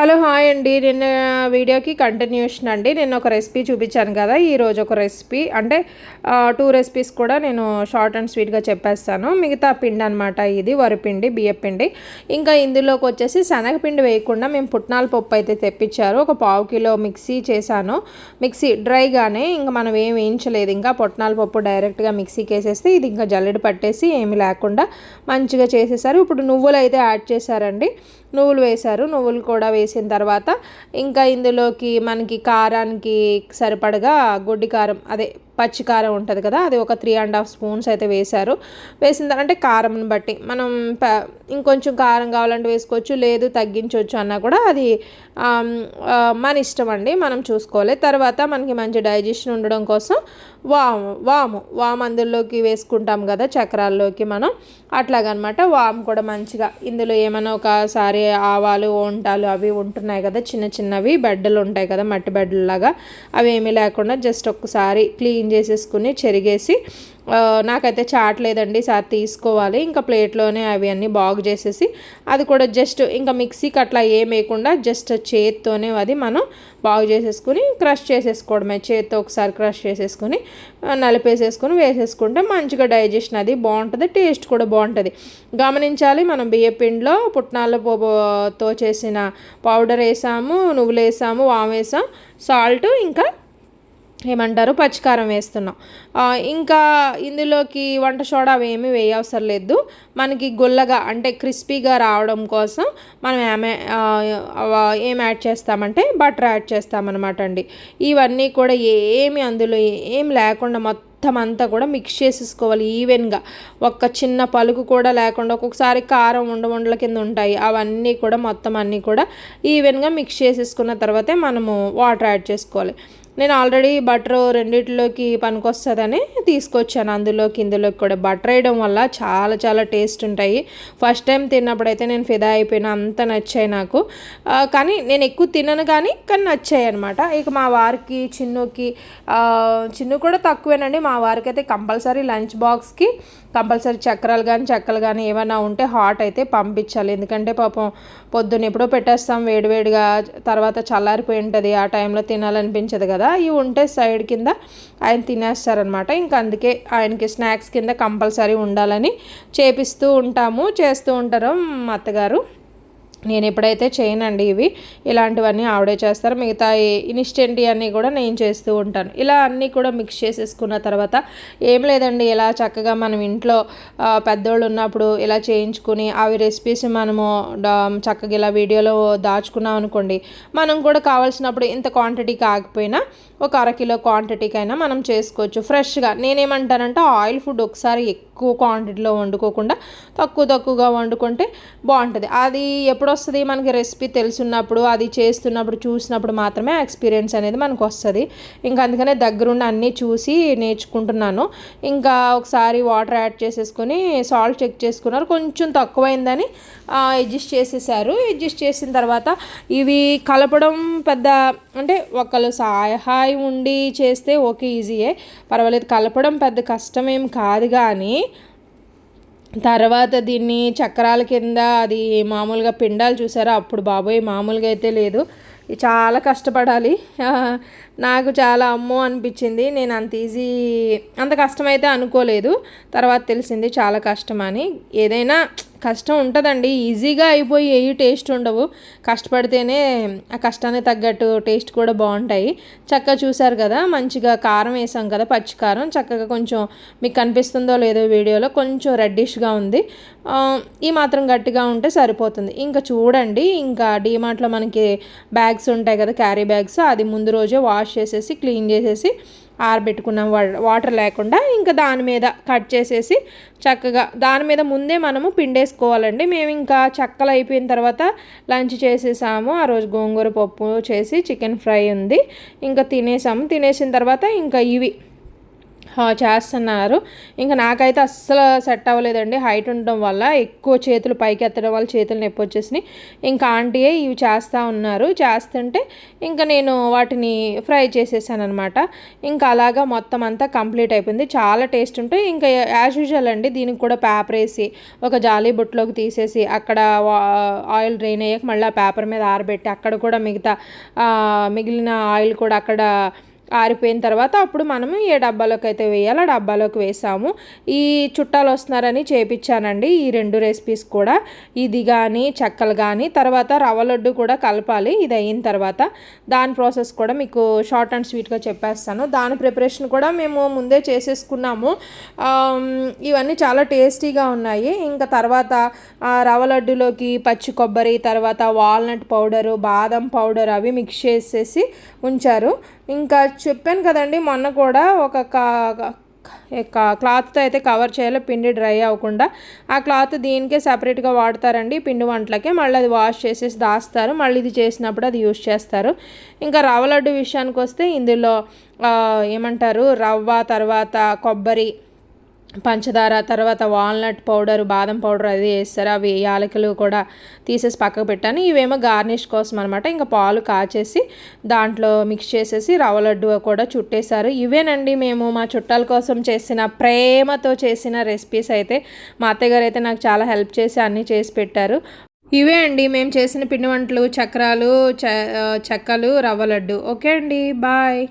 Hello hi అండి. నిన్న వీడియోకి కంటిన్యూషన్ అండి. నేను ఒక రెసిపీ చూపించాను కదా ఈరోజు ఒక రెసిపీ అంటే టూ రెసిపీస్ కూడా నేను షార్ట్ అండ్ స్వీట్గా చెప్పేస్తాను. మిగతా పిండి అనమాట ఇది వరిపిండి బియ్యపిండి. ఇంకా ఇందులోకి వచ్చేసి శనగపిండి వేయకుండా మేము పుట్నాల పప్పు అయితే తెప్పించారు. ఒక పావు కిలో మిక్సీ చేశాను. మిక్సీ డ్రైగానే ఇంకా మనం ఏం వేయించలేదు. ఇంకా పుట్నాల పప్పు డైరెక్ట్గా మిక్సీకి వేసేస్తే ఇది ఇంకా జల్లెడ పట్టేసి ఏమి లేకుండా మంచిగా చేసేసారు. ఇప్పుడు నువ్వులు అయితే యాడ్ చేశారండి. నువ్వులు వేశారు. నువ్వులు కూడా వేసి వేసిన తర్వాత ఇంకా ఇందులోకి మనకి కారానికి సరిపడగా గొడ్డి కారం అదే పచ్చికారం ఉంటుంది కదా అది ఒక త్రీ అండ్ హాఫ్ స్పూన్స్ అయితే వేశారు. వేసిన తర్వాత అంటే కారంని బట్టి మనం ఇంకొంచెం కారం కావాలంటే వేసుకోవచ్చు లేదు తగ్గించవచ్చు అన్నా కూడా అది మన ఇష్టం అండి మనం చూసుకోవాలి. తర్వాత మనకి మంచి డైజెషన్ ఉండడం కోసం వాము వాము వాము అందులోకి వేసుకుంటాం కదా చక్రాల్లోకి మనం. అట్లాగనమాట వాము కూడా మంచిగా ఇందులో ఏమైనా ఒకసారి ఆవాలు ఒంటాలు అవి ఉంటున్నాయి కదా చిన్న చిన్నవి బెడ్డలు ఉంటాయి కదా మట్టి బెడ్డలాగా అవి ఏమీ లేకుండా జస్ట్ ఒక్కసారి క్లీన్ చేసేసుకుని చెరిగేసి నాకైతే చాటలేదండి సార్ తీసుకోవాలి. ఇంకా ప్లేట్లోనే అవి అన్నీ బాగు చేసేసి అది కూడా జస్ట్ ఇంకా మిక్సీకి అట్లా ఏం వేయకుండా జస్ట్ చేత్తోనే అది మనం బాగు చేసేసుకుని క్రష్ చేసేసుకోవడమే. చేత్తో ఒకసారి క్రష్ చేసేసుకుని నలిపేసేసుకుని వేసేసుకుంటే మంచిగా డైజెషన్ అది బాగుంటుంది టేస్ట్ కూడా బాగుంటుంది. గమనించాలి మనం బియ్యపిండిలో పుట్నాల పోతో చేసిన పౌడర్ వేసాము నువ్వులు వేసాము వాము వేసాం సాల్ట్ ఇంకా ఏమంటారు? పచ్చికారం వేస్తున్నాం. ఇంకా ఇందులోకి వంట సోడా అవి ఏమి వేయవసరం లేదు. మనకి గుల్లగా అంటే క్రిస్పీగా రావడం కోసం మనం ఏమే ఏం యాడ్ చేస్తామంటే బటర్ యాడ్ చేస్తామన్నమాట అండి. ఇవన్నీ కూడా ఏమి అందులో ఏం లేకుండా మొత్తం మొత్తం అంతా కూడా మిక్స్ చేసేసుకోవాలి ఈవెన్గా. ఒక్క చిన్న పలుకు కూడా లేకుండా ఒక్కొక్కసారి కారం ఉండవండల కింద ఉంటాయి. అవన్నీ కూడా మొత్తం అన్నీ కూడా ఈవెన్గా మిక్స్ చేసేసుకున్న తర్వాతే మనము వాటర్ యాడ్ చేసుకోవాలి. నేను ఆల్రెడీ బటర్ రెండిట్లోకి పనికొస్తుందని తీసుకొచ్చాను. అందులోకి ఇందులోకి కూడా బటర్ వేయడం వల్ల చాలా చాలా టేస్ట్ ఉంటాయి. ఫస్ట్ టైం తిన్నప్పుడైతే నేను ఫిదా అయిపోయిన అంత నచ్చాయి నాకు. కానీ నేను ఎక్కువ తినను కానీ కానీ నచ్చాయి అనమాట ఇక మా వారికి చిన్నుకి చిన్ను కూడా తక్కువేనండి. మా వారికి అయితే కంపల్సరీ లంచ్ బాక్స్కి కంపల్సరీ చక్రాలు కానీ చెక్కలు కానీ ఏమైనా ఉంటే హాట్ అయితే పంపించాలి. ఎందుకంటే పాపం పొద్దున్న ఎప్పుడో పెట్టేస్తాం వేడివేడిగా తర్వాత చల్లారిపోయి ఉంటుంది. ఆ టైంలో తినాలనిపించదు కదా. ఇవి ఉంటే సైడ్ కింద ఆయన తినేస్తారనమాట. ఇంకా అందుకే ఆయనకి స్నాక్స్ కింద కంపల్సరీ ఉండాలని చేపిస్తూ ఉంటాము చేస్తూ ఉంటారు మా అత్తగారు. నేను ఎప్పుడైతే చేయనండి ఇవి ఇలాంటివన్నీ ఆవిడే చేస్తారు. మిగతా ఇన్స్టెంట్ అన్నీ కూడా నేను చేస్తూ ఉంటాను. ఇలా అన్నీ కూడా మిక్స్ చేసేసుకున్న తర్వాత ఏం లేదండి ఇలా చక్కగా మనం ఇంట్లో పెద్దోళ్ళు ఉన్నప్పుడు ఇలా చేయించుకుని అవి రెసిపీస్ మనము చక్కగా ఇలా వీడియోలో దాచుకున్నాం అనుకోండి మనం కూడా కావాల్సినప్పుడు ఇంత క్వాంటిటీ కాకపోయినా ఒక అరకిలో క్వాంటిటీకైనా మనం చేసుకోవచ్చు. ఫ్రెష్గా నేనేమంటానంటే ఆయిల్ ఫుడ్ ఒకసారి ఎక్కువ క్వాంటిటీలో వండుకోకుండా తక్కువ తక్కువగా వండుకుంటే బాగుంటుంది. అది ఎప్పుడు వస్తుంది మనకి రెసిపీ తెలుసున్నప్పుడు అది చేస్తున్నప్పుడు చూసినప్పుడు మాత్రమే ఎక్స్పీరియన్స్ అనేది మనకు వస్తుంది. ఇంకా అందుకనే దగ్గరుండి అన్నీ చూసి నేర్చుకుంటున్నాను. ఇంకా ఒకసారి వాటర్ యాడ్ చేసేసుకొని సాల్ట్ చెక్ చేసుకున్నారు. కొంచెం తక్కువైందని అడ్జస్ట్ చేసేసారు. అడ్జస్ట్ చేసిన తర్వాత ఇవి కలపడం పెద్ద అంటే ఒకళ్ళు సహాయం ఉండి చేస్తే ఓకే ఈజీయే పర్వాలేదు కలపడం పెద్ద కష్టమేం కాదు కానీ తర్వాత దీన్ని చక్రాల కింద అది మామూలుగా పిండాలు చూసారా? అప్పుడు బాబోయ్ మామూలుగా అయితే లేదు. చాలా కష్టపడాలి. నాకు చాలా అమ్మో అనిపించింది. నేను అంత ఈజీ అంత కష్టమైతే అనుకోలేదు. తర్వాత తెలిసింది చాలా కష్టమని ఏదైనా కష్టం ఉంటుందండి. ఈజీగా అయిపోయి ఏ టేస్ట్ ఉండవు. కష్టపడితేనే ఆ కష్టానికి తగ్గట్టు టేస్ట్ కూడా బాగుంటాయి. చక్కగా చూసారు కదా మంచిగా కారం వేసాం కదా పచ్చి కారం. చక్కగా కొంచెం మీకు కనిపిస్తుందో లేదో వీడియోలో కొంచెం రెడ్డిష్గా ఉంది. ఈ మాత్రం గట్టిగా ఉంటే సరిపోతుంది. ఇంకా చూడండి ఇంకా డీమార్ట్లో మనకి బ్యాగ్స్ ఉంటాయి కదా క్యారీ బ్యాగ్స్ అది ముందు రోజే వాష్ చేసేసి క్లీన్ చేసేసి ఆరబెట్టుకున్నాం వాటర్ లేకుండా. ఇంకా దాని మీద కట్ చేసేసి చక్కగా దాని మీద ముందే మనము పిండేసుకోవాలండి. మేము ఇంకా చక్కలు అయిపోయిన తర్వాత లంచ్ చేసేసాము. ఆ రోజు గోంగూర పప్పు చేసి చికెన్ ఫ్రై ఉంది. ఇంకా తినేసాము. తినేసిన తర్వాత ఇంకా ఇవి చేస్తున్నారు. ఇంకా నాకైతే అస్సలు సెట్ అవ్వలేదండి. హైట్ ఉండడం వల్ల ఎక్కువ చేతులు పైకి ఎత్తడం వల్ల చేతులు నొప్పి వచ్చేసినాయి. ఇంకా ఆంటీయే ఇవి చేస్తూ ఉన్నారు. చేస్తుంటే ఇంకా నేను వాటిని ఫ్రై చేసేసాను అనమాట ఇంకా అలాగా మొత్తం అంతా కంప్లీట్ అయిపోయింది. చాలా టేస్ట్ ఉంటాయి. ఇంకా యాజ్ యూజువల్ అండి దీనికి కూడా పేపర్ వేసి ఒక జాలీ బుట్టలోకి తీసేసి అక్కడ వా- ఆయిల్ డ్రైన్ అయ్యాక మళ్ళీ ఆ పేపర్ మీద ఆరబెట్టి అక్కడ కూడా మిగతా మిగిలిన ఆయిల్ కూడా అక్కడ ఆరిపోయిన తర్వాత అప్పుడు మనము ఏ డబ్బాలోకి అయితే వేయాలో ఆ డబ్బాలోకి వేసాము. ఈ చుట్టాలు వస్తున్నారని చేపించానండి ఈ రెండు రెసిపీస్ కూడా. ఇది కానీ చెక్కలు కానీ తర్వాత రవ్వ లడ్డు కూడా కలపాలి. ఇది అయిన తర్వాత దాని ప్రాసెస్ కూడా మీకు షార్ట్ అండ్ స్వీట్గా చెప్పేస్తాను. దాని ప్రిపరేషన్ కూడా మేము ముందే చేసేసుకున్నాము. ఇవన్నీ చాలా టేస్టీగా ఉన్నాయి. ఇంకా తర్వాత ఆ రవ్వ లడ్డులోకి పచ్చి కొబ్బరి తర్వాత వాల్నట్ పౌడరు బాదం పౌడర్ అవి మిక్స్ చేసేసి ఉంచారు. ఇంకా చెప్పాను కదండి మొన్న కూడా ఒక కా- క్లాత్తో అయితే కవర్ చేయాలి పిండి డ్రై అవ్వకుండా. ఆ క్లాత్ దీనికే సపరేట్గా వాడతారండి పిండి వంటలకే. మళ్ళీ అది వాష్ చేసేసి దాస్తారు మళ్ళీ ఇది చేసినప్పుడు అది యూజ్ చేస్తారు. ఇంకా రవ్వ లడ్డు విషయానికి వస్తే ఇందులో ఏమంటారు రవ్వ తర్వాత కొబ్బరి పంచదార తర్వాత వాల్నట్ పౌడర్ బాదం పౌడర్ అది వేస్తారు. అవి యాలకులు కూడా తీసేసి పక్కకు పెట్టాను. ఇవేమో గార్నిష్ కోసం అనమాట ఇంకా పాలు కాచేసి దాంట్లో మిక్స్ చేసేసి రవ్వ లడ్డు కూడా చుట్టేశారు. ఇవేనండి మేము మా చుట్టాల కోసం చేసిన ప్రేమతో చేసిన రెసిపీస్ అయితే మా అత్తయ్య అయితే నాకు చాలా హెల్ప్ చేసి అన్నీ చేసి పెట్టారు. ఇవే అండి మేము చేసిన పిండి వంటలు చక్రాలు చ చెక్కలు రవ్వ లడ్డు. ఓకే అండి. బాయ్